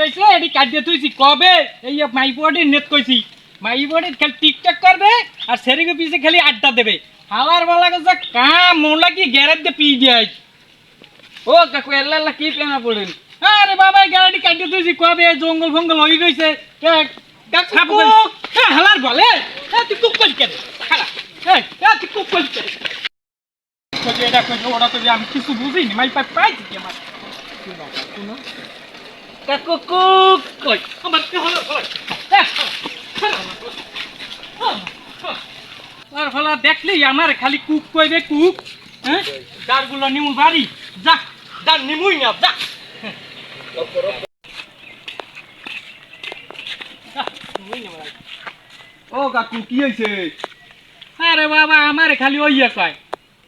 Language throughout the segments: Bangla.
কইছে এডি কাটিয়ে তুইছি কবে? এই মাই বডি নেট কইছি। মাই বডি খালি টিকটক করবে আর সেরিকে পিছে খালি আড্ডা দেবে। হাওয়ার বলা গেছে কাম মোলা কি গ্যারেজ দিয়ে পি দিয়ে ও কাকু এল্লা এল্লা কি প্রেমা পড়েন আরে বাবা গাড়ি কাটিয়ে তুইছি কবে? জঙ্গল ফঙ্গল হয়ে গেছে কাকু! হালার বলে? হ্যাঁ তুই কুক করি কেন? হ্যাঁ তুই কুক করি কেন? এটা ওটা কইছে আমি কিছু বুঝিনি মাই পাই পাইছি কি আমার? কাকু কুক কই আমার কি হলো আর ফলা দেখলি আমার খালি কুক কইবে কুক হ্যাঁ দারগুলো নিমু বাড়ি যা দার নিমুই না যা। ও কাকু কি হয়েছে আরে বাবা আমার খালি ওইয়া কয়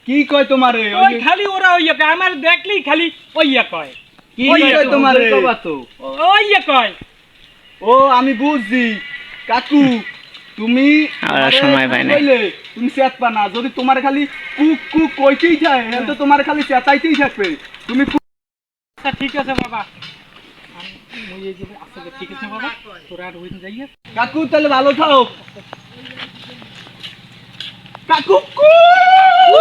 কি কয় তোমারে ওই খালি ওরা ওইয়া কয় আমার দেখলি খালি ওইয়া কয় কি ওই কয় তোমারে কবা তো। ওইয়া কয়। ও আমি বুঝছি। কাকু তুমি সময় পাই। কইলে, তুমি চেতবা না। যদি তোমার খালি কুক কুক কইতেই যায় তো তোমার খালি চেতাইতেই থাকবে। তুমি আচ্ছা ঠিক আছে বাবা। আমি মুই এই যে আসলে ঠিক আছে বাবা। তোরা আর যাইয়া কাকু তাহলে ভালো থাও! কাকু কুক!